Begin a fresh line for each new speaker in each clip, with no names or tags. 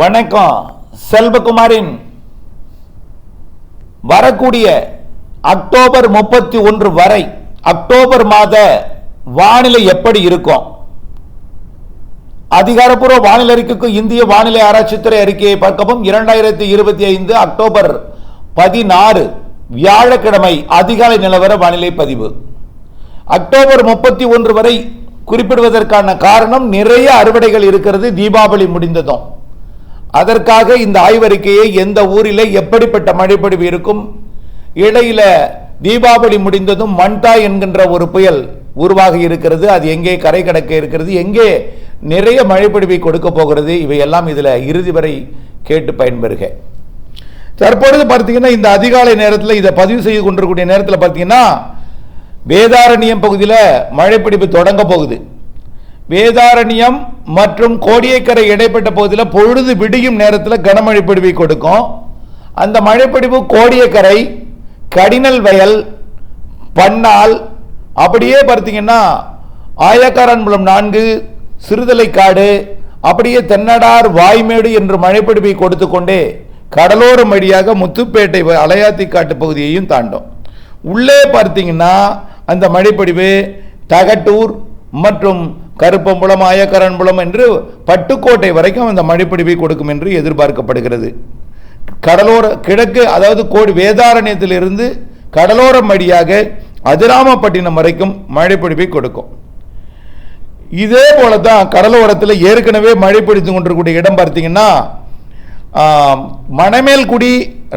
வணக்கம். செல்வகுமாரின் வரக்கூடிய அக்டோபர் முப்பத்தி ஒன்று வரை அக்டோபர் மாத வானிலை எப்படி இருக்கும்? அதிகாரப்பூர்வ வானிலை அறிக்கைக்கு இந்திய வானிலை ஆராய்ச்சித்துறை அறிக்கையை பார்க்கவும் இரண்டாயிரத்தி இருபத்தி ஐந்து அக்டோபர் பதினாறு வியாழக்கிழமை அதிகாலை நிலவர வானிலை பதிவு. அக்டோபர் முப்பத்தி ஒன்று வரை குறிப்பிடுவதற்கான காரணம் நிறைய அறுவடைகள் இருக்கிறது தீபாவளி முடிந்ததும். அதற்காக இந்த ஆய்வறிக்கையை எந்த ஊரில் எப்படிப்பட்ட மழைப்பொழிவு இருக்கும்? இடையில தீபாவளி முடிந்ததும் மண்டா என்கின்ற ஒரு புயல் உருவாகி இருக்கிறது. அது எங்கே கரை கடக்க இருக்கிறது? எங்கே நிறைய மழைப்பொழிவை கொடுக்க போகிறது? இவையெல்லாம் இதில் இறுதி வரை கேட்டு பயன்பெறுக. தற்பொழுது பார்த்தீங்கன்னா இந்த அதிகாலை நேரத்தில் இதை பதிவு செய்து கொண்டிருக்கக்கூடிய நேரத்தில் பார்த்தீங்கன்னா வேதாரண்யம் பகுதியில் மழைப்பிடிப்பு தொடங்க போகுது. வேதாரண்யம் மற்றும் கோடியக்கரை இடைப்பட்ட பகுதியில் பொழுது விடியும் நேரத்தில் கனமழை பிடிவை கொடுக்கும். அந்த மழைப்படிவு கோடியக்கரை கடினல் வயல் பன்னால் அப்படியே பார்த்தீங்கன்னா ஆயக்காரன்புலம் நான்கு சிறுதலைக்காடு அப்படியே தென்னடார் வாய்மேடு என்று மழைப்பிடிவை கொடுத்து கொண்டே கடலோரம் வழியாக முத்துப்பேட்டை அலையாத்தி காட்டு பகுதியையும் தாண்டும். உள்ளே பார்த்தீங்கன்னா அந்த மழைப்படிவு தகட்டூர் மற்றும் கருப்பம்புலம் ஆயக்கரன்புலம் என்று பட்டுக்கோட்டை வரைக்கும் அந்த மழைப்பிடிவை கொடுக்கும் என்று எதிர்பார்க்கப்படுகிறது. கடலோர கிழக்கு அதாவது கோடி வேதாரண்யத்திலிருந்து கடலோரம் வழியாக அதிராமப்பட்டினம் வரைக்கும் மழைப்பிடிப்பை கொடுக்கும். இதே போல தான் கடலோரத்தில் ஏற்கனவே மழை பிடித்து கொண்டிருக்கக்கூடிய இடம் பார்த்தீங்கன்னா மணமேல்குடி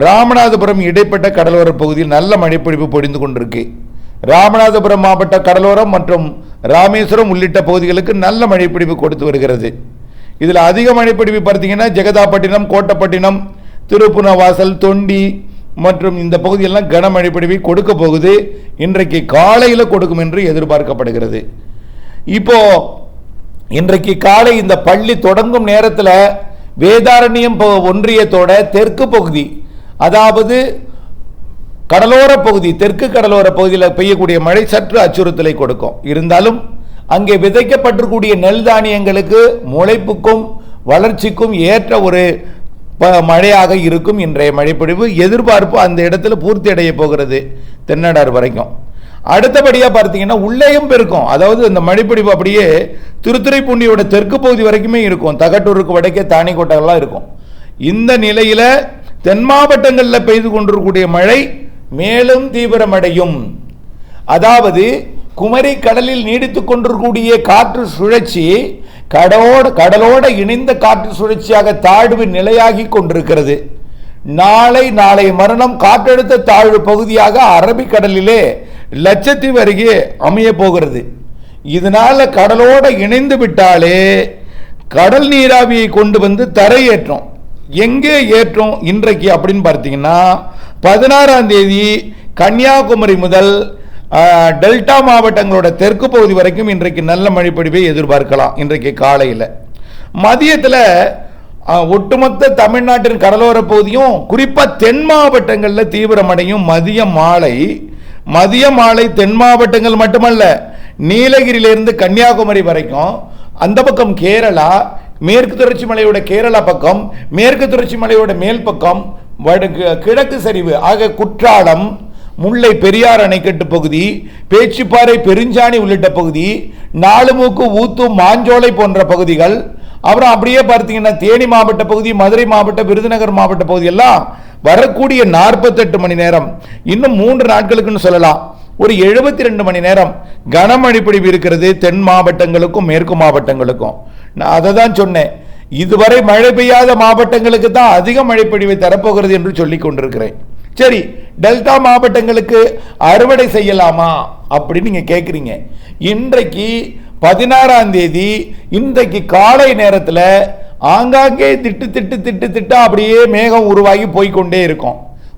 ராமநாதபுரம் இடைப்பட்ட கடலோர பகுதியில் நல்ல மழைப்பிடிப்பு பொழிந்து கொண்டிருக்கு. ராமநாதபுரம் மாவட்ட கடலோரம் மற்றும் ராமேஸ்வரம் உள்ளிட்ட பகுதிகளுக்கு நல்ல மழைப்பிடிப்பு கொடுத்து வருகிறது. இதில் அதிக மழைப்பிடிப்பு பார்த்தீங்கன்னா ஜெகதாப்பட்டினம் கோட்டப்பட்டினம் திருப்புனவாசல் தொண்டி மற்றும் இந்த பகுதியெல்லாம் கனமழை பொழிவை கொடுக்க போகுது. இன்றைக்கு காலையில் கொடுக்கும் என்று எதிர்பார்க்கப்படுகிறது. இப்போ இன்றைக்கு காலை இந்த பள்ளி தொடங்கும் நேரத்தில் வேதாரண்யம் ஒன்றியத்தோட தெற்கு பகுதி அதாவது கடலோர பகுதி தெற்கு கடலோர பகுதியில் பெய்யக்கூடிய மழை சற்று அச்சுறுத்தலை கொடுக்கும். இருந்தாலும் அங்கே விதைக்கப்பட்டிருக்கூடிய நெல் தானியங்களுக்கு முளைப்புக்கும் வளர்ச்சிக்கும் ஏற்ற ஒரு ப- மழையாக இருக்கும் இன்றைய மழைப்பொழிவு. எதிர்பார்ப்பு அந்த இடத்துல பூர்த்தி அடைய போகிறது தென்னடார் வரைக்கும். அடுத்தபடியாக பார்த்தீங்கன்னா உள்ளேயும் பெருக்கும். அதாவது இந்த மழைப்பொழிவு அப்படியே திருத்துறைப்பூண்டியோட தெற்கு பகுதி வரைக்குமே இருக்கும். தகட்டூருக்கு வடக்கே தானிக்கோட்டையெல்லாம் இருக்கும். இந்த நிலையில் தென் மாவட்டங்களில் பெய்து கொண்டிருக்கக்கூடிய மழை மேலும் தீவிரமடையும். அதாவது குமரி கடலில் நீடித்துக் கொண்டிருக்கக்கூடிய காற்று சுழற்சி கடலோட கடலோட இணைந்த காற்று சுழற்சியாக தாழ்வு நிலையாகி கொண்டிருக்கிறது. நாளை நாளை மரணம் காற்றழுத்த தாழ்வு பகுதியாக அரபிக்கடலிலே லட்சத்தீவு அருகே அமைய போகிறது. இதனால கடலோட இணைந்து விட்டாலே கடல் நீராவியை கொண்டு வந்து தரையேற்றும். எங்கே ஏற்றும் இன்றைக்கு அப்படின்னு பார்த்தீங்கன்னா பதினாறாம் தேதி கன்னியாகுமரி முதல் டெல்டா மாவட்டங்களோட தெற்கு பகுதி வரைக்கும் இன்றைக்கு நல்ல மழைப்பொழிவை எதிர்பார்க்கலாம் இன்றைக்கு காலையில். மதியத்தில் ஒட்டுமொத்த தமிழ்நாட்டின் கடலோர பகுதியும் குறிப்பாக தென் மாவட்டங்களில் தீவிரமடையும் மதிய மாலை மதிய மாலை தென் மாவட்டங்கள் மட்டுமல்ல நீலகிரியிலிருந்து கன்னியாகுமரி வரைக்கும் அந்த பக்கம் கேரளா மேற்கு தொடர்ச்சி மலையோட கேரளா பக்கம் மேற்கு தொடர்ச்சி மலையோட மேல் பக்கம் வடக்கு கிழக்கு சரிவு. ஆக குற்றாலம் முல்லை பெரியார் அணைக்கட்டு பகுதி பேச்சுப்பாறை பெருஞ்சாணி உள்ளிட்ட பகுதி நாலுமூக்கு ஊத்து மாஞ்சோலை போன்ற பகுதிகள் அப்புறம் அப்படியே பார்த்தீங்கன்னா தேனி மாவட்ட பகுதி மதுரை மாவட்ட விருதுநகர் மாவட்ட பகுதி எல்லாம் வரக்கூடிய நாற்பத்தெட்டு மணி நேரம். இன்னும் மூன்று நாட்களுக்குன்னு சொல்லலாம். ஒரு எழுபத்தி ரெண்டு மணி நேரம் கனமழை பொழிவு இருக்கிறது தென் மாவட்டங்களுக்கும் மேற்கு மாவட்டங்களுக்கும். நான் அதை தான் சொன்னேன். இதுவரை மழை பெய்யாத மாவட்டங்களுக்கு தான் அதிக மழைப்பொழிவை தரப்போகிறது என்று சொல்லிக் கொண்டிருக்கிறேன். சரி டெல்டா மாவட்டங்களுக்கு அறுவடை செய்யலாமா அப்படின்னு நீங்க கேட்குறீங்க இன்றைக்கு பதினாறாம் தேதி இன்றைக்கு காலை நேரத்தில் ஆங்காங்கே திட்டு திட்டு திட்டு திட்டு அப்படியே மேகம் உருவாகி போய்க்கொண்டே இருக்கும்.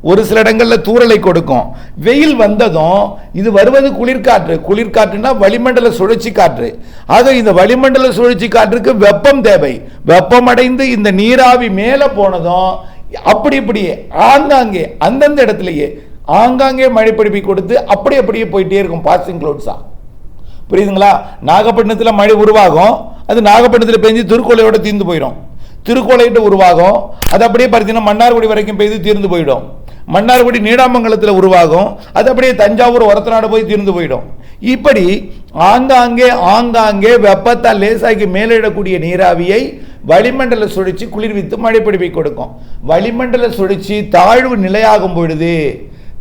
ஒரு சில இடங்களில் தூறலை கொடுக்கும். வெயில் வந்ததும் இது வருவது குளிர்காற்று. குளிர்காற்றுனா வளிமண்டல சுழற்சி காற்று. ஆக இந்த வளிமண்டல சுழற்சி காற்றுக்கு வெப்பம் தேவை. வெப்பம் அடைந்து இந்த நீராவி மேலே போனதும் அப்படி இப்படியே ஆங்காங்கே அந்தந்த இடத்துலயே ஆங்காங்கே மழை பிடிப்பி கொடுத்து அப்படி அப்படியே போயிட்டே இருக்கும் பாசிங் க்ளவுட்ஸா புரியுதுங்களா? நாகப்பட்டினத்தில் மழை உருவாகும். அது நாகப்பட்டினத்தில் பெஞ்சு திருக்கோளையோட தீர்ந்து போயிடும் திருக்கோளைட்டு உருவாகும். அது அப்படியே பார்த்தீங்கன்னா மன்னார்குடி வரைக்கும் பெய்து தீர்ந்து போயிடும். மன்னார்குடி நீடாமங்கலத்தில் உருவாகும். அது அப்படியே தஞ்சாவூர் ஒரத்தநாடு போய் தீர்ந்து போயிடும். இப்படி ஆங்காங்கே ஆங்காங்கே வெப்பத்தால் லேசாக்கி மேலிடக்கூடிய நீராவியை வளிமண்டல சுழற்சி குளிர்வித்து மழைப்பிடிப்பை கொடுக்கும். வளிமண்டல சுழற்சி தாழ்வு நிலையாகும் பொழுது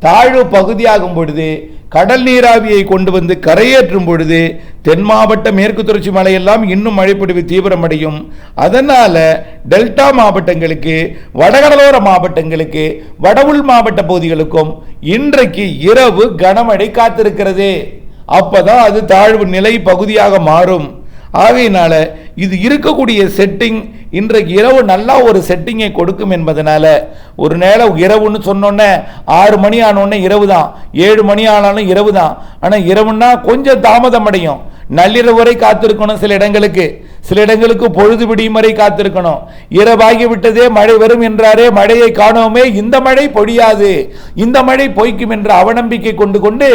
தாழ்வு பகுதியாகும் பொழுது கடல் நீராவியை கொண்டு வந்து கரையேற்றும் பொழுது தென் மாவட்ட மேற்கு தொடர்ச்சி மலையெல்லாம் இன்னும் மழைப்பொழிவு தீவிரமடையும். அதனால் டெல்டா மாவட்டங்களுக்கு வடகடலோர மாவட்டங்களுக்கு வடவுள் மாவட்ட பகுதிகளுக்கும் இன்றைக்கு இரவு கனமழை காத்திருக்கிறது. அப்போதான் அது தாழ்வு நிலை பகுதியாக மாறும். ஆகையினால இது இருக்கக்கூடிய செட்டிங் இன்றைக்கு இரவு நல்லா ஒரு செட்டிங்கை கொடுக்கும் என்பதனால ஒரு நேரம் இரவுன்னு சொன்னோன்னே ஆறு மணி ஆனோடனே இரவு தான் ஏழு மணி ஆனாலும் இரவு தான் ஆனால் இரவுன்னா கொஞ்சம் தாமதம் அடையும் நள்ளிரவு வரை காத்திருக்கணும் சில இடங்களுக்கு. சில இடங்களுக்கு பொழுது விடியும் வரை காத்திருக்கணும். இரவாகி விட்டதே மழை வரும் என்றாரே மழையை காணோமே இந்த மழை பொழியாது. இந்த மழை பொய்க்கும் என்ற அவநம்பிக்கை கொண்டு கொண்டு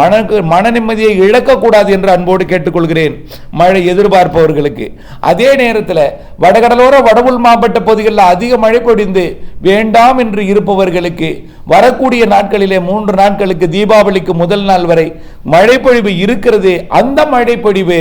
மனக்கு மன நிம்மதியை இழக்கக்கூடாது என்று அன்போடு கேட்டுக்கொள்கிறேன். மழை எதிர்பார்ப்பவர்களுக்கு. அதே நேரத்தில் வடகடலோர வடவுள் மாவட்ட பகுதிகளில் அதிக மழை பொழிந்து வேண்டாம் என்று இருப்பவர்களுக்கு வரக்கூடிய நாட்களிலே மூன்று நாட்களுக்கு தீபாவளிக்கு முதல் நாள் வரை மழை பொழிவு இருக்கிறது. அந்த மழை பொழிவு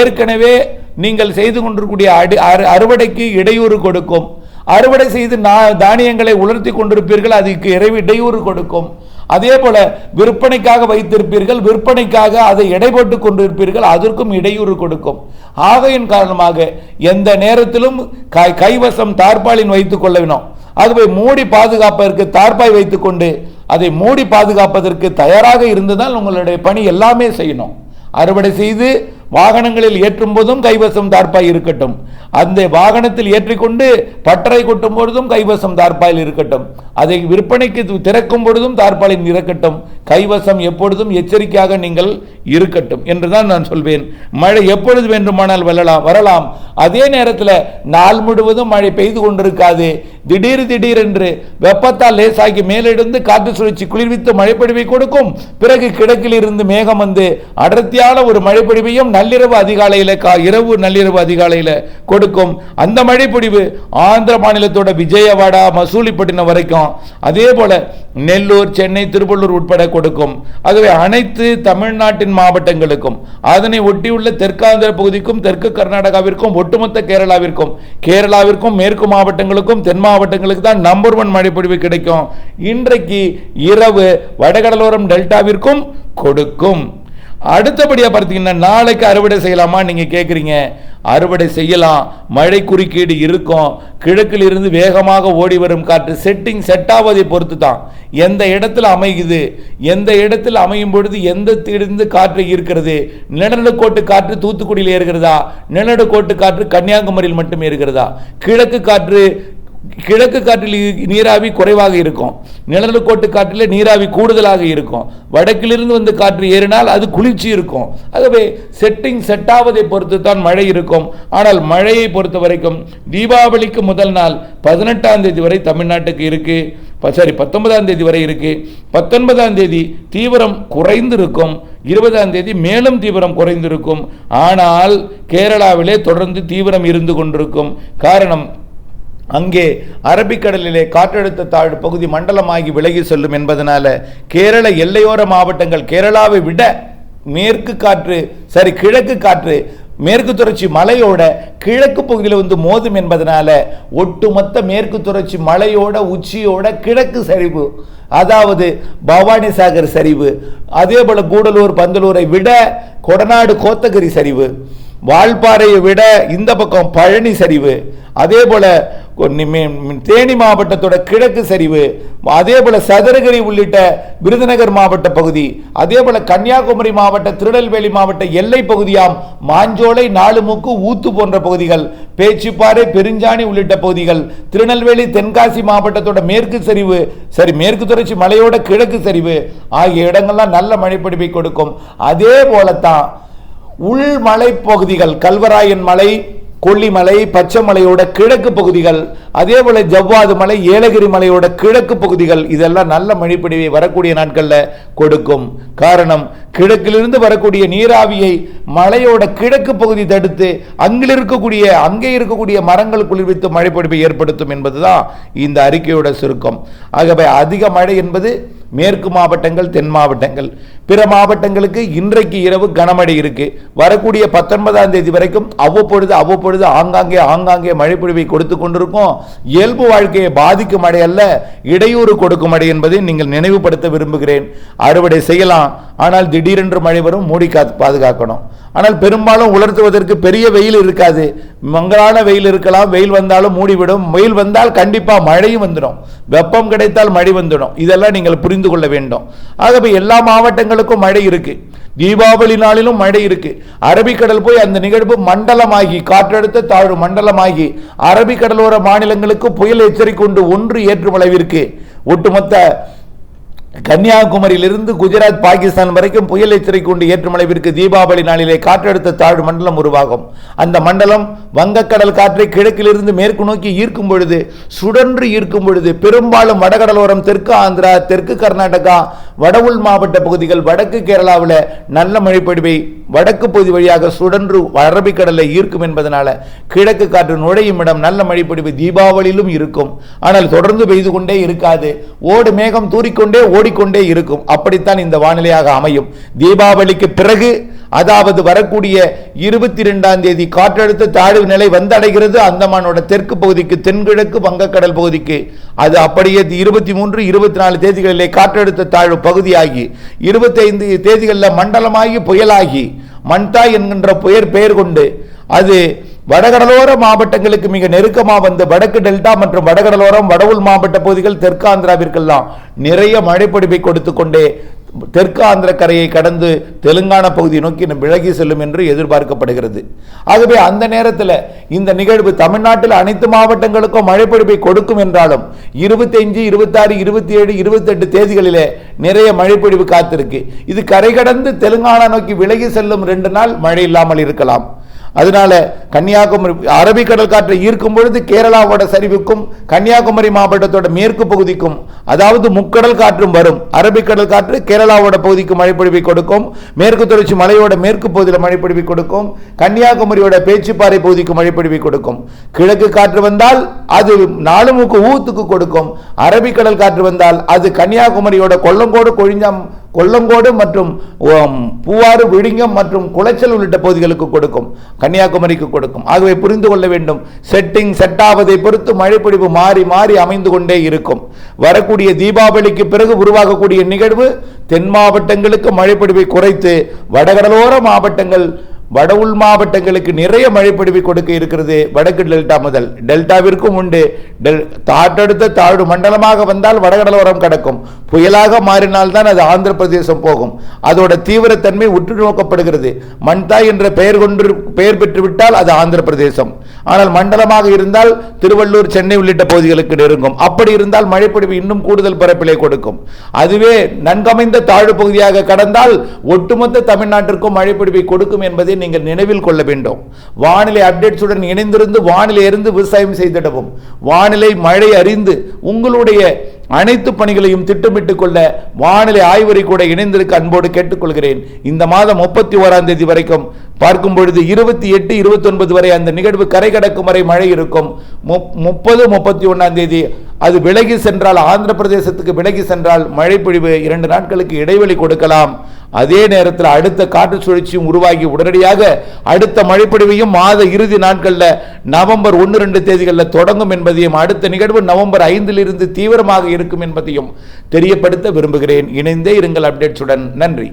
ஏற்கனவே நீங்கள் செய்து கொண்டிருக்கூடிய அடி அறு- அறுவடைக்கு இடையூறு கொடுக்கும். அறுவடை செய்து நா- தானியங்களை உலர்த்தி கொண்டிருப்பீர்கள் அதுக்கு இறைவு இடையூறு கொடுக்கும். அதே போல விற்பனைக்காக வைத்திருப்பீர்கள் விற்பனைக்காக அதை இடைபட்டு கொண்டிருப்பீர்கள் அதற்கும் இடையூறு கொடுக்கும். ஆகையின் காரணமாக எந்த நேரத்திலும் கை கைவசம் தார்பாலின் வைத்துக் கொள்ள வேணும். ஆகவே மூடி பாதுகாப்பதற்கு தார்பாய் வைத்துக்கொண்டு அதை மூடி பாதுகாப்பதற்கு தயாராக இருந்ததால் உங்களுடைய பணி எல்லாமே செய்யணும். அறுவடை செய்து வாகனங்களில் ஏற்றும் போதும் கைவசம் தார்ப்பாய் இருக்கட்டும். அந்த வாகனத்தில் ஏற்றிக்கொண்டு பட்டறை கொட்டும் பொழுதும் கைவசம் தார்ப்பாயில் இருக்கட்டும். அதை விற்பனைக்கு திறக்கும் பொழுதும் தார்ப்பாலில் இருக்கட்டும் கைவசம் எப்பொழுதும் எச்சரிக்கையாக நீங்கள் இருக்கட்டும் என்றுதான் நான் சொல்வேன். மழை எப்பொழுது வேண்டுமானால் வரலாம் வரலாம். அதே நேரத்தில் நாள் முழுவதும் மழை பெய்து கொண்டிருக்காது. திடீர் திடீரென்று வெப்பத்தால் லேசாகி மேலிருந்து காற்று சுழற்சி குளிர்வித்து மழைப்பொழிவை கொடுக்கும். பிறகு கிழக்கில் இருந்து மேகம் வந்து அடர்த்தியான ஒரு மழைப்பொழிவையும் நள்ளிரவு அதிகாலையில் கா இரவு நள்ளிரவு அதிகாலையில் கொடுக்கும் அந்த மழைப்பொழிவு ஆந்திர மாநிலத்தோட விஜயவாடா மசூலிப்பட்டினம் வரைக்கும். அதே போல் நெல்லூர் சென்னை திருவள்ளூர் உட்பட கொடுக்கும். ஆகவே அனைத்து தமிழ்நாட்டின் மாவட்டங்களுக்கும். அதனை ஒட்டியுள்ள தெற்காந்திர பகுதிக்கும் தெற்கு கர்நாடகாவிற்கும் ஒட்டுமொத்த கேரளாவிற்கும் கேரளாவிற்கும் மேற்கு மாவட்டங்களுக்கும் தென் மாவட்டங்களுக்கு தான் நம்பர் ஒன் மழைப்பொழிவு கிடைக்கும். இன்றைக்கு இரவு வடகடலோரம் டெல்டாவிற்கும் கொடுக்கும். அடுத்தபடியாக பார்த்தீங்கன்னா நாளைக்கு அறுவடை செய்யலாமா? நீங்கள் கேட்குறீங்க அறுவடை செய்யலாம். மழை குறுக்கீடு இருக்கும். கிழக்கில் இருந்து வேகமாக ஓடி வரும் காற்று செட்டிங் செட் ஆவதை பொறுத்து தான் எந்த இடத்துல அமையுது? எந்த இடத்தில் அமையும் பொழுது எந்த இருந்து காற்று இருக்கிறது? நிலநடுக்கோட்டு காற்று தூத்துக்குடியில் இருக்கிறதா நிலநடுக்கோட்டு காற்று கன்னியாகுமரியில் மட்டுமே இருக்கிறதா கிழக்கு காற்று கிழக்கு காற்றில் நீராவி குறைவாக இருக்கும். நிழலுக்கோட்டு காற்றில் நீராவி கூடுதலாக இருக்கும். வடக்கிலிருந்து வந்து காற்று ஏறினால் அது குளிர்ச்சி இருக்கும். ஆகவே செட்டிங் செட்டாவதை பொறுத்து தான் மழை இருக்கும். ஆனால் மழையை பொறுத்த வரைக்கும் தீபாவளிக்கு முதல் நாள் பதினெட்டாம் தேதி வரை தமிழ்நாட்டுக்கு இருக்கு. ப- சாரி பத்தொன்பதாம் தேதி வரை இருக்குது பத்தொன்பதாம் தேதி தீவிரம் குறைந்திருக்கும். இருபதாம் தேதி மேலும் தீவிரம் குறைந்திருக்கும். ஆனால் கேரளாவிலே தொடர்ந்து தீவிரம் இருந்து கொண்டிருக்கும். காரணம் அங்கே அரபிக்கடலிலே காற்றழுத்த தாழ்வு பகுதி மண்டலமாகி விலகி செல்லும் என்பதனால கேரள எல்லையோர மாவட்டங்கள் கேரளாவை விட மேற்கு காற்று சரி கிழக்கு காற்று மேற்கு தொடர்ச்சி மலையோட கிழக்கு பகுதியில் வந்து மோதும் என்பதனால ஒட்டுமொத்த மேற்கு தொடர்ச்சி மலையோட உச்சியோட கிழக்கு சரிவு அதாவது பவானி சாகர் சரிவு அதே போல கூடலூர் பந்தலூரை விட கொடநாடு கோத்தகிரி சரிவு வால்பாறையை விட இந்த பக்கம் பழனி சரிவு அதே போல் தேனி மாவட்டத்தோட கிழக்கு சரிவு அதே போல் சதுரகிரி உள்ளிட்ட விருதுநகர் மாவட்ட பகுதி அதே போல் கன்னியாகுமரி மாவட்ட திருநெல்வேலி மாவட்ட எல்லை பகுதியாம் மாஞ்சோலை நாலுமுக்கு ஊத்து போன்ற பகுதிகள் பேச்சிப்பாறை பெருஞ்சாணி உள்ளிட்ட பகுதிகள் திருநெல்வேலி தென்காசி மாவட்டத்தோட மேற்கு சரிவு சரி மேற்கு தொடர்ச்சி மலையோட கிழக்கு சரிவு ஆகிய இடங்கள்லாம் நல்ல மழைப்படிப்பை கொடுக்கும். அதே போலத்தான் உள்மலை பகுதிகள் கல்வராயன் மலை கொல்லிமலை பச்சைமலையோட கிழக்கு பகுதிகள் அதே போல ஜவ்வாது மலை ஏலகிரி மலையோட கிழக்கு பகுதிகள் இதெல்லாம் நல்ல மழைப்பொழிவை வரக்கூடிய நாட்களில் கொடுக்கும். காரணம் கிழக்கிலிருந்து வரக்கூடிய நீராவியை மலையோட கிழக்கு பகுதி தடுத்து அங்கில் இருக்கக்கூடிய அங்கே இருக்கக்கூடிய மரங்கள் குளிர்வித்து மழைப்பொழிவை ஏற்படுத்தும் என்பதுதான் இந்த அறிக்கையோட சுருக்கம். ஆகவே அதிக மழை என்பது மேற்கு மாவட்டங்கள் தென் மாவட்டங்கள். பிற மாவட்டங்களுக்கு இன்றைக்கு இரவு கனமழை இருக்கு. வரக்கூடிய பத்தொன்பதாம் தேதி வரைக்கும் அவ்வப்பொழுது அவ்வப்பொழுது ஆங்காங்கே ஆங்காங்கே மழை பொழிவை கொடுத்து கொண்டிருக்கும். இயல்பு வாழ்க்கையை பாதிக்கும் மழை அல்ல இடையூறு கொடுக்கும் மழை என்பதை நீங்கள் நினைவுபடுத்த விரும்புகிறேன். அறுவடை செய்யலாம். ஆனால் திடீரென்று மழை வரும் மூடி காத்து பாதுகாக்கணும். ஆனால் பெரும்பாலும் உலர்த்துவதற்கு பெரிய வெயில் இருக்காது. மங்களான வெயில் இருக்கலாம் வெயில் வந்தாலும் மூடிவிடும் வெயில் வந்தால் கண்டிப்பாக மழையும் வந்துடும். வெப்பம் கிடைத்தால் மழை வந்துடும். இதெல்லாம் நீங்கள் புரிந்து கொள்ள வேண்டும். ஆகவே எல்லா மாவட்டங்களுக்கும் மழை இருக்குது தீபாவளி நாளிலும் மழை இருக்கு. அரபிக்கடல் போய் அந்த நிகழ்வு மண்டலமாகி காற்றழுத்த தாழ்வு மண்டலமாகி அரபிக்கடலோர மாநிலங்களுக்கு புயல் எச்சரிக்கை உண்டு ஒன்று ஏற்றுமளவிற்கு ஒட்டுமொத்த கன்னியாகுமரியிலிருந்து குஜராத் பாகிஸ்தான் வரைக்கும் புயல் எச்சரிக்கை கொண்டு ஏற்றுமளவிற்கு தீபாவளி நாளிலே காற்றழுத்த தாழ்வு மண்டலம் உருவாகும். அந்த மண்டலம் வங்கக்கடல் காற்றை கிழக்கிலிருந்து மேற்கு நோக்கி ஈர்க்கும் பொழுது சுடன்று ஈர்க்கும் பொழுது பெரும்பாலும் வடகடலோரம் தெற்கு ஆந்திரா தெற்கு கர்நாடகா வடவுள் மாவட்ட பகுதிகள் வடக்கு கேரளாவில் நல்ல மழைப்பொழிவை வடக்கு பகுதி வழியாக சுடன்று அரபிக்கடலை ஈர்க்கும் என்பதனால கிழக்கு காற்று நுழையும் இடம் நல்ல மழைப்பொழிவு தீபாவளியிலும் இருக்கும். ஆனால் தொடர்ந்து பெய்து கொண்டே இருக்காது. ஓடு மேகம் தூறிக்கொண்டே ஓடிக்கொண்டே இருக்கும். அப்படித்தான் இந்த வானிலையாக அமையும். தீபாவளிக்கு பிறகு அதாவது வரக்கூடிய இருபத்தி ரெண்டாம் தேதி காற்றழுத்த தாழ்வு நிலை வந்தடைகிறது. அந்தமானோட தெற்கு பகுதிக்கு தென்கிழக்கு வங்கக்கடல் பகுதிக்கு. அது அப்படியே இருபத்தி மூன்று இருபத்தி நாலு தேதிகளிலே காற்றழுத்த தாழ்வு பகுதியாகி இருபத்தி ஐந்து தேதிகளில் மண்டலமாகி புயலாகி மன்தாய் என்கின்ற புயல் பெயர் கொண்டு அது வடகடலோர மாவட்டங்களுக்கு மிக நெருக்கமாக வந்து வடக்கு டெல்டா மற்றும் வடகடலோரம் வடவுள் மாவட்ட பகுதிகள் தெற்கு ஆந்திராவிற்கெல்லாம் நிறைய மழைப்பொடிப்பை கொடுத்து கொண்டே தெற்கு ஆந்திர கரையை கடந்து தெலுங்கானா பகுதியை நோக்கி விலகி செல்லும் என்று எதிர்பார்க்கப்படுகிறது. ஆகவே அந்த நேரத்தில் இந்த நிகழ்வு தமிழ்நாட்டில் அனைத்து மாவட்டங்களுக்கும் மழைப்பொழிவை கொடுக்கும் என்றாலும் இருபத்தைந்து இருபத்தாறு இருபத்தி ஏழு இருபத்தெட்டு தேதிகளிலே நிறைய மழைப்பொழிவு காத்திருக்கு. இது கரை கடந்து தெலுங்கானா நோக்கி விலகி செல்லும் ரெண்டு நாள் மழை இல்லாமல் இருக்கலாம். அதனால கன்னியாகுமரி அரபிக்கடல் காற்றை ஈர்க்கும் பொழுது கேரளாவோட சரிவுக்கும் கன்னியாகுமரி மாவட்டத்தோட மேற்கு பகுதிக்கும் அதாவது முக்கடல் காற்றும் வரும். அரபிக்கடல் காற்று கேரளாவோட பகுதிக்கு மழைப்பொழிவை கொடுக்கும். மேற்கு தொடர்ச்சி மலையோட மேற்கு பகுதியில் மழைப்பொழிவை கொடுக்கும். கன்னியாகுமரியோட பேச்சுப்பாறை பகுதிக்கு மழைப்பொழிவை கொடுக்கும். கிழக்கு காற்று வந்தால் அது நாலுமுக்கு ஊத்துக்கு கொடுக்கும். அரபிக்கடல் காற்று வந்தால் அது கன்னியாகுமரியோட கொல்லங்கோடு கொழிஞ்சாம் கொல்லங்கோடு மற்றும் பூவாறு விழிங்கம் மற்றும் குளச்சல் உள்ளிட்ட பகுதிகளுக்கு கொடுக்கும் கன்னியாகுமரிக்கு கொடுக்கும். ஆகவே புரிந்து கொள்ள வேண்டும் செட்டிங் செட் ஆவதை பொறுத்து மழைப்பிடிப்பு மாறி மாறி அமைந்து கொண்டே இருக்கும். வரக்கூடிய தீபாவளிக்கு பிறகு உருவாகக்கூடிய நிகழ்வு தென் மாவட்டங்களுக்கு மழைப்பிடிப்பை குறைத்து வடகடலோர மாவட்டங்கள் வட உள் மாவட்டங்களுக்கு நிறைய மழைப்பொழிவை கொடுக்க இருக்கிறது. வடக்கு டெல்டா முதல். டெல்டாவிற்கும் உண்டு. டெல் தாட்டடுத்த தாழ்வு மண்டலமாக வந்தால் வடகடலோரம் கடக்கும். புயலாக மாறினால்தான் அது ஆந்திர பிரதேசம் போகும். அதோட தீவிரத்தன்மை உற்று நோக்கப்படுகிறது. மண்தாய் என்ற பெயர் கொண்டு பெயர் பெற்றுவிட்டால் அது ஆந்திர பிரதேசம் ஆனால் மண்டலமாக இருந்தால் திருவள்ளூர் சென்னை உள்ளிட்ட பகுதிகளுக்கு நெருங்கும். அப்படி இருந்தால் மழைப்பொழிவு இன்னும் கூடுதல் பரப்பிலே கொடுக்கும். அதுவே நன்கமைந்த தாழ்வு பகுதியாக கடந்தால் ஒட்டுமொத்த தமிழ்நாட்டிற்கும் மழைப்பொழிவை கொடுக்கும் என்பதை நீங்கள் நினைவில் கொள்ள வேண்டும். வானிலை அப்டேட்ஸுடன் இணைந்திருந்து வானிலை விவசாயம் செய்திடவும். வானிலை மழை அறிந்து உங்களுடைய அனைத்து பணிகளையும் திட்டமிட்டுக் கொள்ள வானிலை ஆய்வறை கூட இணைந்திருக்க அன்போடு கேட்டுக்கொள்கிறேன். இந்த மாதம் முப்பத்தி ஓராம் தேதி வரைக்கும் பார்க்கும் பொழுது இருபத்தி எட்டு இருபத்தி ஒன்பது வரை அந்த நிகழ்வு கரை கடக்கும் வரை மழை இருக்கும். முப்பது முப்பத்தி ஒன்றாம் தேதி அது விலகி சென்றால் ஆந்திர பிரதேசத்துக்கு விலகி சென்றால் மழை பொழிவு இரண்டு நாட்களுக்கு இடைவெளி கொடுக்கலாம். அதே நேரத்தில் அடுத்த காற்று சுழற்சியும் உருவாகி உடனடியாக அடுத்த மழைப்பொழிவையும் மாத இறுதி நாட்களில் நவம்பர் ஒன்று ரெண்டு தேதிகளில் தொடங்கும் என்பதையும் அடுத்த நிகழ்வு நவம்பர் ஐந்திலிருந்து தீவிரமாக இருக்கும் என்பதையும் தெரியப்படுத்த விரும்புகிறேன். இணைந்தே இருங்கள் அப்டேட்ஸுடன். நன்றி.